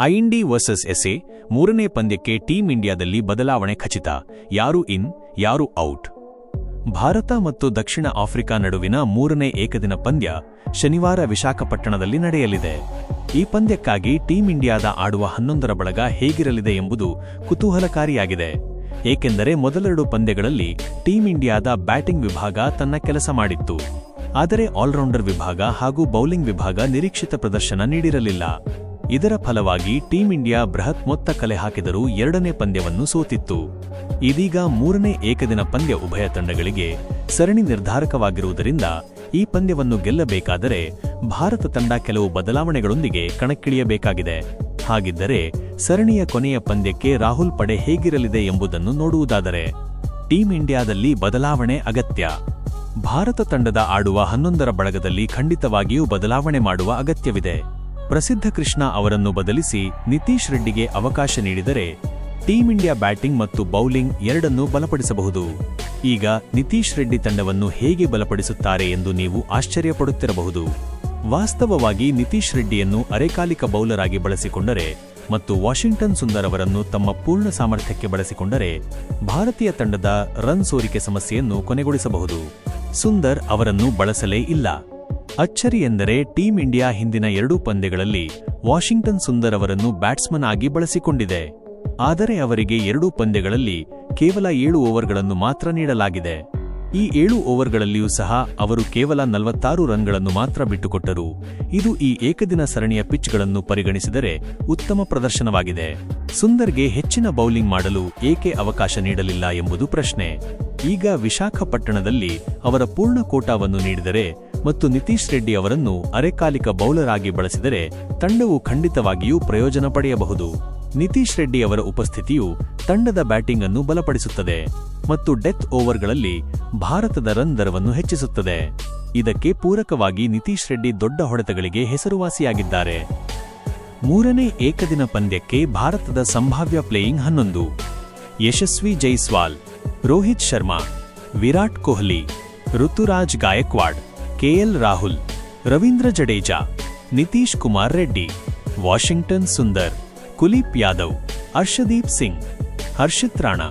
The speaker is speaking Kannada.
ಐಂಡಿ ವರ್ಸಸ್ ಎಸ್ಎ ಮೂರನೇ ಪಂದ್ಯಕ್ಕೆ ಟೀಂ ಇಂಡಿಯಾದಲ್ಲಿ ಬದಲಾವಣೆ ಖಚಿತ. ಯಾರು ಇನ್, ಯಾರು ಔಟ್. ಭಾರತ ಮತ್ತು ದಕ್ಷಿಣ ಆಫ್ರಿಕಾ ನಡುವಿನ ಮೂರನೇ ಏಕದಿನ ಪಂದ್ಯ ಶನಿವಾರ ವಿಶಾಖಪಟ್ಟಣದಲ್ಲಿ ನಡೆಯಲಿದೆ. ಈ ಪಂದ್ಯಕ್ಕಾಗಿ ಟೀಂ ಇಂಡಿಯಾದ ಆಡುವ ಹನ್ನೊಂದರ ಬಳಗ ಹೇಗಿರಲಿದೆ ಎಂಬುದು ಕುತೂಹಲಕಾರಿಯಾಗಿದೆ. ಏಕೆಂದರೆ ಮೊದಲೆರಡು ಪಂದ್ಯಗಳಲ್ಲಿ ಟೀಂ ಇಂಡಿಯಾದ ಬ್ಯಾಟಿಂಗ್ ವಿಭಾಗ ತನ್ನ ಕೆಲಸ ಮಾಡಿತ್ತು. ಆದರೆ ಆಲ್ರೌಂಡರ್ ವಿಭಾಗ ಹಾಗೂ ಬೌಲಿಂಗ್ ವಿಭಾಗ ನಿರೀಕ್ಷಿತ ಪ್ರದರ್ಶನ ನೀಡಿರಲಿಲ್ಲ. ಇದರ ಫಲವಾಗಿ ಟೀಂ ಇಂಡಿಯಾ ಬೃಹತ್ ಮೊತ್ತ ಕಲೆ ಹಾಕಿದರೂ ಎರಡನೇ ಪಂದ್ಯವನ್ನು ಸೋತಿತ್ತು. ಇದೀಗ ಮೂರನೇ ಏಕದಿನ ಪಂದ್ಯ ಉಭಯ ತಂಡಗಳಿಗೆ ಸರಣಿ ನಿರ್ಧಾರಕವಾಗಿರುವುದರಿಂದ ಈ ಪಂದ್ಯವನ್ನು ಗೆಲ್ಲಬೇಕಾದರೆ ಭಾರತ ತಂಡ ಕೆಲವು ಬದಲಾವಣೆಗಳೊಂದಿಗೆ ಕಣಕ್ಕಿಳಿಯಬೇಕಾಗಿದೆ. ಹಾಗಿದ್ದರೆ ಸರಣಿಯ ಕೊನೆಯ ಪಂದ್ಯಕ್ಕೆ ರಾಹುಲ್ ಪಡೆ ಹೇಗಿರಲಿದೆ ಎಂಬುದನ್ನು ನೋಡುವುದಾದರೆ, ಟೀಂ ಇಂಡಿಯಾದಲ್ಲಿ ಬದಲಾವಣೆ ಅಗತ್ಯ. ಭಾರತ ತಂಡದ ಆಡುವ ಹನ್ನೊಂದರ ಬಳಗದಲ್ಲಿ ಖಂಡಿತವಾಗಿಯೂ ಬದಲಾವಣೆ ಮಾಡುವ ಅಗತ್ಯವಿದೆ. ಪ್ರಸಿದ್ಧ ಕೃಷ್ಣ ಅವರನ್ನು ಬದಲಿಸಿ ನಿತೀಶ್ ರೆಡ್ಡಿಗೆ ಅವಕಾಶ ನೀಡಿದರೆ ಟೀಂ ಇಂಡಿಯಾ ಬ್ಯಾಟಿಂಗ್ ಮತ್ತು ಬೌಲಿಂಗ್ ಎರಡನ್ನೂ ಬಲಪಡಿಸಬಹುದು. ಈಗ ನಿತೀಶ್ ರೆಡ್ಡಿ ತಂಡವನ್ನು ಹೇಗೆ ಬಲಪಡಿಸುತ್ತಾರೆ ಎಂದು ನೀವು ಆಶ್ಚರ್ಯಪಡುತ್ತಿರಬಹುದು. ವಾಸ್ತವವಾಗಿ ನಿತೀಶ್ ರೆಡ್ಡಿಯನ್ನು ಅರೆಕಾಲಿಕ ಬೌಲರ್ ಆಗಿ ಬಳಸಿಕೊಂಡರೆ ಮತ್ತು ವಾಷಿಂಗ್ಟನ್ ಸುಂದರ್ ಅವರನ್ನು ತಮ್ಮ ಪೂರ್ಣ ಸಾಮರ್ಥ್ಯಕ್ಕೆ ಬಳಸಿಕೊಂಡರೆ ಭಾರತೀಯ ತಂಡದ ರನ್ ಸೋರಿಕೆ ಸಮಸ್ಯೆಯನ್ನು ಕೊನೆಗೊಳಿಸಬಹುದು. ಸುಂದರ್ ಅವರನ್ನು ಬಳಸಲೇ ಇಲ್ಲ. ಅಚ್ಚರಿ ಎಂದರೆ ಟೀಂ ಇಂಡಿಯಾ ಹಿಂದಿನ ಎರಡೂ ಪಂದ್ಯಗಳಲ್ಲಿ ವಾಷಿಂಗ್ಟನ್ ಸುಂದರ್ ಅವರನ್ನು ಬ್ಯಾಟ್ಸ್ಮನ್ ಆಗಿ ಬಳಸಿಕೊಂಡಿದೆ. ಆದರೆ ಅವರಿಗೆ ಎರಡೂ ಪಂದ್ಯಗಳಲ್ಲಿ ಕೇವಲ ಏಳು ಓವರ್ಗಳನ್ನು ಮಾತ್ರ ನೀಡಲಾಗಿದೆ. ಈ ಏಳು ಓವರ್ಗಳಲ್ಲಿಯೂ ಸಹ ಅವರು ಕೇವಲ ನಲವತ್ತಾರು ರನ್ಗಳನ್ನು ಮಾತ್ರ ಬಿಟ್ಟುಕೊಟ್ಟರು. ಇದು ಈ ಏಕದಿನ ಸರಣಿಯ ಪಿಚ್ಗಳನ್ನು ಪರಿಗಣಿಸಿದರೆ ಉತ್ತಮ ಪ್ರದರ್ಶನವಾಗಿದೆ. ಸುಂದರ್ಗೆ ಹೆಚ್ಚಿನ ಬೌಲಿಂಗ್ ಮಾಡಲು ಏಕೆ ಅವಕಾಶ ನೀಡಲಿಲ್ಲ ಎಂಬುದು ಪ್ರಶ್ನೆ. ಈಗ ವಿಶಾಖಪಟ್ಟಣದಲ್ಲಿ ಅವರ ಪೂರ್ಣ ಕೋಟಾವನ್ನು ನೀಡಿದರೆ ಮತ್ತು ನಿತೀಶ್ ರೆಡ್ಡಿ ಅವರನ್ನು ಅರೆಕಾಲಿಕ ಬೌಲರ್ ಆಗಿ ಬಳಸಿದರೆ ತಂಡವು ಖಂಡಿತವಾಗಿಯೂ ಪ್ರಯೋಜನ ಪಡೆಯಬಹುದು. ನಿತೀಶ್ ರೆಡ್ಡಿ ಅವರ ಉಪಸ್ಥಿತಿಯು ತಂಡದ ಬ್ಯಾಟಿಂಗ್ ಅನ್ನು ಬಲಪಡಿಸುತ್ತದೆ ಮತ್ತು ಡೆತ್ ಓವರ್ಗಳಲ್ಲಿ ಭಾರತದ ರನ್ ದರವನ್ನು ಹೆಚ್ಚಿಸುತ್ತದೆ. ಇದಕ್ಕೆ ಪೂರಕವಾಗಿ ನಿತೀಶ್ ರೆಡ್ಡಿ ದೊಡ್ಡ ಹೊಡೆತಗಳಿಗೆ ಹೆಸರುವಾಸಿಯಾಗಿದ್ದಾರೆ. ಮೂರನೇ ಏಕದಿನ ಪಂದ್ಯಕ್ಕೆ ಭಾರತದ ಸಂಭಾವ್ಯ ಪ್ಲೇಯಿಂಗ್ ಹನ್ನೊಂದು. Yashasvi Jaiswal, Rohit Sharma, Virat Kohli, Ruturaj Gaikwad. K L Rahul Ravindra Jadeja Nitish Kumar Reddy Washington Sundar Kuldeep Yadav Arshdeep Singh हर्षित राणा